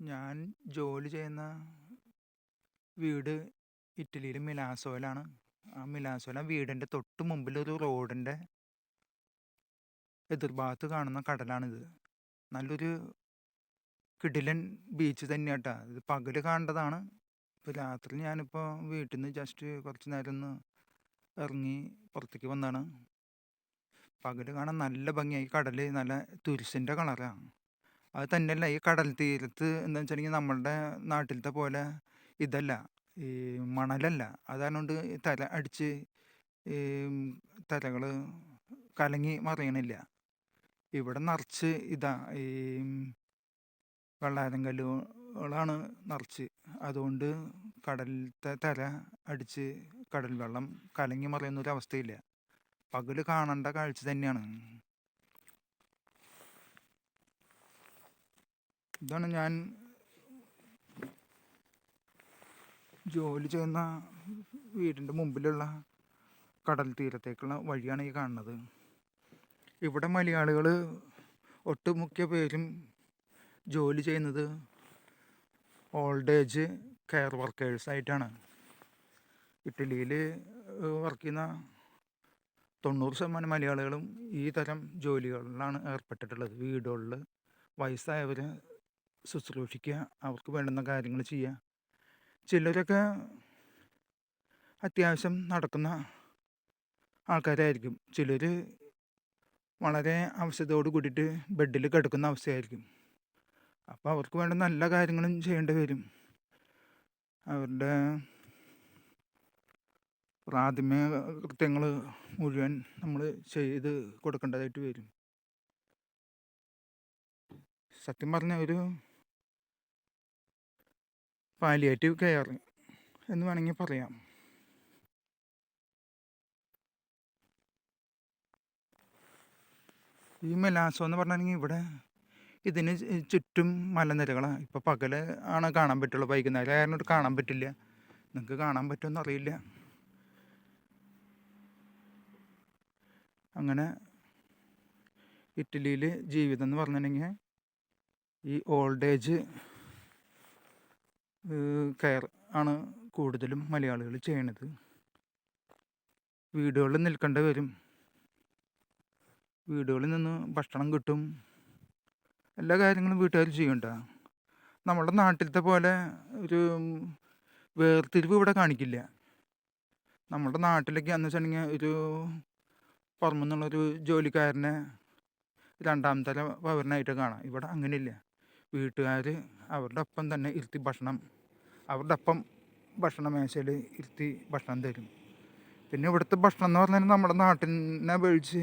ഞാൻ ജോലി ചെയ്യുന്ന വീട് ഇറ്റലിയിലെ മിലാസോയിലാണ്. ആ മിലാസോയിലെ വീടിന്റെ തൊട്ട് മുമ്പിലൊരു റോഡിന്റെ എതിർഭാഗത്ത് കാണുന്ന കടലാണിത്. നല്ലൊരു കിടിലൻ ബീച്ച് തന്നെയാട്ടാ. ഇത് പകൽ കാണേണ്ടതാണ്. ഇപ്പോൾ രാത്രി ഞാനിപ്പോൾ വീട്ടിൽ നിന്ന് ജസ്റ്റ് കുറച്ച് നേരം ഒന്ന് ഇറങ്ങി പുറത്തേക്ക് വന്നതാണ്. പകൽ കാണാൻ നല്ല ഭംഗിയായി കടൽ നല്ല തുരിശിന്റെ കളറാ. അത് തന്നെയല്ല ഈ കടൽ തീരത്ത് എന്താ വെച്ചിട്ടുണ്ടെങ്കിൽ നമ്മളുടെ നാട്ടിലത്തെ പോലെ ഇതല്ല. ഈ മണലല്ല. അതുകൊണ്ട് തല അടിച്ച് ഈ തലകൾ കലങ്ങി മറിയണില്ല. ഇവിടെ നിറച്ച് ഇതാ ഈ വെള്ളാരം കല്ലുകളാണ് നിറച്ച്. അതുകൊണ്ട് കടലിലത്തെ തല അടിച്ച് കടൽ വെള്ളം കലങ്ങി മറിയുന്ന ഒരു അവസ്ഥയില്ല. പകൽ കാണേണ്ട കാഴ്ച തന്നെയാണ്. ഇതാണ് ഞാൻ ജോലി ചെയ്യുന്ന വീടിന്റെ മുമ്പിലുള്ള കടൽ തീരത്തേക്കുള്ള വഴിയാണ് ഈ കാണുന്നത്. ഇവിടെ മലയാളികൾ ഒട്ടുമുക്ക പേരും ജോലി ചെയ്യുന്നത് ഓൾഡ് ഏജ് കെയർ വർക്കേഴ്സ് ആയിട്ടാണ്. ഇറ്റലിയിൽ വർക്ക് ചെയ്യുന്ന 90% മലയാളികളും ഈ തരം ജോലികളിലാണ് ഏർപ്പെട്ടിട്ടുള്ളത്. വീടുകളിൽ വയസ്സായവരെ ശുശ്രൂഷിക്കുക, അവർക്ക് വേണ്ടുന്ന കാര്യങ്ങൾ ചെയ്യുക. ചിലരൊക്കെ അത്യാവശ്യം നടക്കുന്ന ആൾക്കാരായിരിക്കും. ചിലർ വളരെ അവശതയോട് കൂടിയിട്ട് ബെഡിൽ കിടക്കുന്ന അവസ്ഥയായിരിക്കും. അപ്പോൾ അവർക്ക് വേണ്ട നല്ല കാര്യങ്ങളും ചെയ്യേണ്ടി വരും. അവരുടെ പ്രാഥമിക കൃത്യങ്ങൾ മുഴുവൻ നമ്മൾ ചെയ്ത് കൊടുക്കേണ്ടതായിട്ട് വരും. സത്യം പറഞ്ഞ ഒരു പാലിയേറ്റീവ് കെയർ എന്ന് വേണമെങ്കിൽ പറയാം. ഈ മെലാസോ എന്ന് പറഞ്ഞിട്ടുണ്ടെങ്കിൽ ഇവിടെ ഇതിന് ചുറ്റും മലനിരകളാണ് ഇപ്പോൾ പകൽ ആണ് കാണാൻ പറ്റുള്ളൂ. വൈകുന്നേരം ആയതുകൊണ്ട് കാണാൻ പറ്റില്ല. നിങ്ങൾക്ക് കാണാൻ പറ്റുമെന്ന് അറിയില്ല. അങ്ങനെ ഇറ്റലിയിൽ ജീവിതം എന്ന് പറഞ്ഞിട്ടുണ്ടെങ്കിൽ ഈ ഓൾഡ് ഏജ് കെയർ ആണ് കൂടുതലും മലയാളികൾ ചെയ്യണത്. വീടുകളിൽ നിൽക്കേണ്ടി വരും. വീടുകളിൽ നിന്ന് ഭക്ഷണം കിട്ടും. എല്ലാ കാര്യങ്ങളും വീട്ടുകാർ ചെയ്യണ്ട നമ്മുടെ നാട്ടിലത്തെ പോലെ ഒരു വേർതിരിവ് ഇവിടെ കാണിക്കില്ല. നമ്മുടെ നാട്ടിലൊക്കെ എന്ന് വെച്ചിട്ടുണ്ടെങ്കിൽ ഒരു പുറമെന്നുള്ളൊരു ജോലിക്കാരനെ രണ്ടാം തര പൗരനായിട്ട് കാണാം. ഇവിടെ അങ്ങനെയില്ല. വീട്ടുകാര് അവരുടെ ഒപ്പം തന്നെ ഇരുത്തി ഭക്ഷണം അവരുടെ ഒപ്പം ഭക്ഷണ മേശയിൽ ഇരുത്തി ഭക്ഷണം തരും. പിന്നെ ഇവിടുത്തെ ഭക്ഷണം എന്ന് പറഞ്ഞാൽ നമ്മുടെ നാട്ടിനെ അപേക്ഷിച്ച്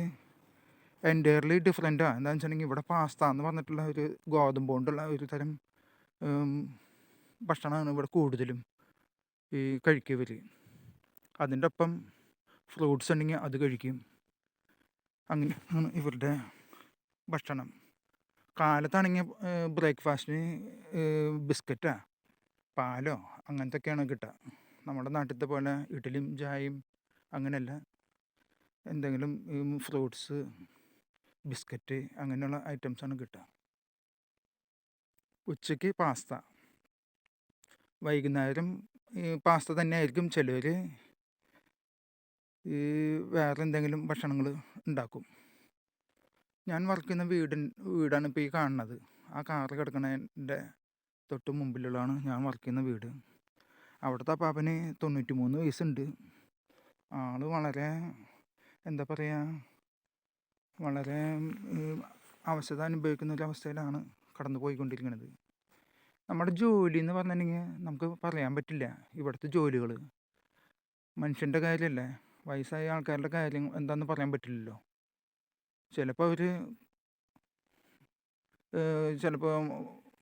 എന്റയർലി ഡിഫറെന്റാണ് എന്താണെന്ന് വെച്ചിട്ടുണ്ടെങ്കിൽ ഇവിടെ പാസ്ത എന്ന് പറഞ്ഞിട്ടുള്ള ഒരു ഗോതമ്പ് കൊണ്ടുള്ള ഒരു തരം ഭക്ഷണമാണ് ഇവിടെ കൂടുതലും ഈ കഴിക്കുക ഇവർ. അതിന്റെ ഒപ്പം ഫ്രൂട്ട്സ് ഉണ്ടെങ്കിൽ അത് കഴിക്കും. അങ്ങനെയാണ് ഇവരുടെ ഭക്ഷണം. കാലത്താണെങ്കിൽ ബ്രേക്ക്ഫാസ്റ്റിന് ബിസ്ക്കറ്റാ പാലോ അങ്ങനത്തെയൊക്കെയാണ് കിട്ടുക. നമ്മുടെ നാട്ടിലത്തെ പോലെ ഇഡ്ഡലിയും ചായയും അങ്ങനെയല്ല. എന്തെങ്കിലും ഫ്രൂട്ട്സ്, ബിസ്ക്കറ്റ് അങ്ങനെയുള്ള ഐറ്റംസാണ് കിട്ടുക. ഉച്ചയ്ക്ക് പാസ്ത. വൈകുന്നേരം പാസ്ത തന്നെ ആയിരിക്കും ഈ വേറെ എന്തെങ്കിലും ഭക്ഷണങ്ങൾ ഉണ്ടാക്കും. ഞാൻ വർക്ക് ചെയ്യുന്ന വീടിൻ വീടാണ് ഇപ്പോൾ ഈ കാണുന്നത്. ആ കാറ് കിടക്കുന്നതിന്റെ തൊട്ട് മുമ്പിലുള്ളതാണ് ഞാൻ വർക്ക് ചെയ്യുന്ന വീട്. അവിടുത്തെ പാപ്പന് തൊണ്ണൂറ്റി മൂന്ന് വയസ്സുണ്ട്. ആൾ വളരെ എന്താ പറയുക വളരെ അവശത അനുഭവിക്കുന്ന ഒരു അവസ്ഥയിലാണ് കടന്നു പോയിക്കൊണ്ടിരിക്കുന്നത് നമ്മുടെ ജോലി എന്ന് പറഞ്ഞിട്ടുണ്ടെങ്കിൽ നമുക്ക് പറയാൻ പറ്റില്ല. ഇവിടുത്തെ ജോലികൾ മനുഷ്യന്റെ കാര്യമല്ലേ വയസ്സായ ആൾക്കാരുടെ കാര്യം എന്താണെന്ന് പറയാൻ പറ്റില്ലല്ലോ. ചിലപ്പോ അവർ ചിലപ്പോൾ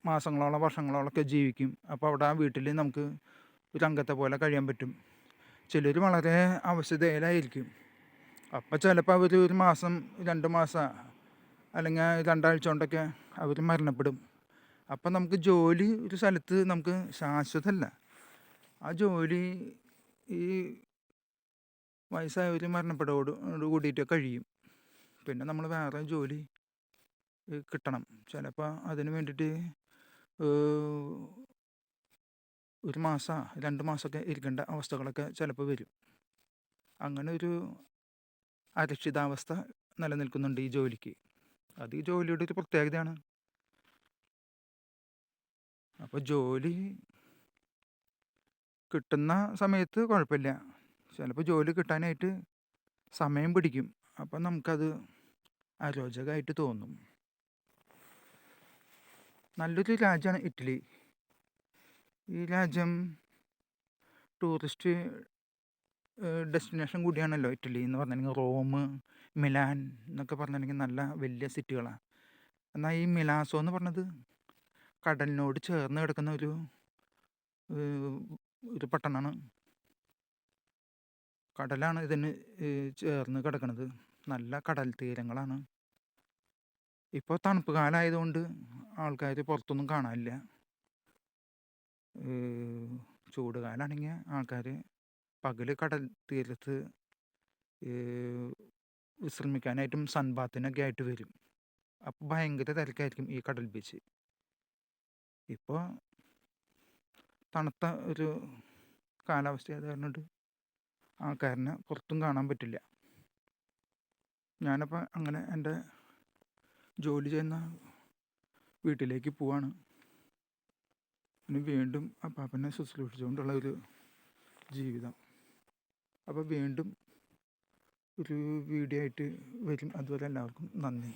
മാസങ്ങളോളം വർഷങ്ങളോളമൊക്കെ ജീവിക്കും. അപ്പോൾ അവിടെ ആ വീട്ടിൽ നമുക്ക് ഒരു അംഗത്തെ പോലെ കഴിയാൻ പറ്റും. ചിലർ വളരെ അവശതയിലായിരിക്കും. അപ്പോൾ ചിലപ്പോൾ അവർ ഒരു മാസം, രണ്ട് മാസം അല്ലെങ്കിൽ രണ്ടാഴ്ച കൊണ്ടൊക്കെ അവർ മരണപ്പെടും. അപ്പം നമുക്ക് ജോലി ഒരു സ്ഥലത്ത് നമുക്ക് ശാശ്വതമല്ല. ആ ജോലി ഈ വയസ്സായവർ മരണപ്പെടോട് കൂടിയിട്ട് കഴിയും. പിന്നെ നമ്മൾ വേറെ ജോലി കിട്ടണം. ചിലപ്പോൾ അതിന് വേണ്ടിയിട്ട് ഒരു മാസം രണ്ട് മാസമൊക്കെ ഇരിക്കേണ്ട അവസ്ഥകളൊക്കെ ചിലപ്പോൾ വരും. അങ്ങനെ ഒരു അരക്ഷിതാവസ്ഥ നിലനിൽക്കുന്നുണ്ട് ഈ ജോലിക്ക്. അത് ഈ ജോലിയുടെ ഒരു പ്രത്യേകതയാണ്. അപ്പോൾ ജോലി കിട്ടുന്ന സമയത്ത് കുഴപ്പമില്ല. ചിലപ്പോൾ ജോലി കിട്ടാനായിട്ട് സമയം പിടിക്കും. അപ്പം നമുക്കത് അരോചകമായിട്ട് തോന്നും. നല്ലൊരു രാജ്യമാണ് ഇറ്റലി. ഈ രാജ്യം ടൂറിസ്റ്റ് ഡെസ്റ്റിനേഷൻ കൂടിയാണല്ലോ ഇറ്റലി എന്ന് പറഞ്ഞിട്ടുണ്ടെങ്കിൽ റോം മിലാൻ എന്നൊക്കെ പറഞ്ഞിട്ടുണ്ടെങ്കിൽ നല്ല വലിയ സിറ്റികളാണ് എന്നാൽ ഈ മിലാസോ എന്ന് പറഞ്ഞത് കടലിനോട് ചേർന്ന് കിടക്കുന്ന ഒരു ഒരു പട്ടണമാണ് കടലാണ് ഇതിന് ചേർന്ന് കിടക്കുന്നത് നല്ല കടൽ തീരങ്ങളാണ്. ഇപ്പോൾ തണുപ്പ് കാലമായതുകൊണ്ട് ആൾക്കാർ പുറത്തൊന്നും കാണാനില്ല. ചൂട് കാലമാണെങ്കിൽ ആൾക്കാർ പകൽ കടൽ തീരത്ത് വിശ്രമിക്കാനായിട്ടും സൺബാത്തിനൊക്കെ ആയിട്ട് വരും. അപ്പോൾ ഭയങ്കര തിരക്കായിരിക്കും ഈ കടൽ ബീച്ച് ഇപ്പോൾ തണുത്ത ഒരു കാലാവസ്ഥ കാരണം കൊണ്ട് ആൾക്കാരനെ പുറത്തും കാണാൻ പറ്റില്ല. ഞാനപ്പോൾ അങ്ങനെ എന്റെ ജോലി ചെയ്യുന്ന വീട്ടിലേക്ക് പോവാണ്. ഇനി വീണ്ടും അപ്പാപ്പനെ ശുശ്രൂഷിച്ചുകൊണ്ടുള്ള ഒരു ജീവിതം. അപ്പോൾ വീണ്ടും ഒരു വീഡിയോ ആയിട്ട് വരും. അതുവരെ എല്ലാവർക്കും നന്ദി.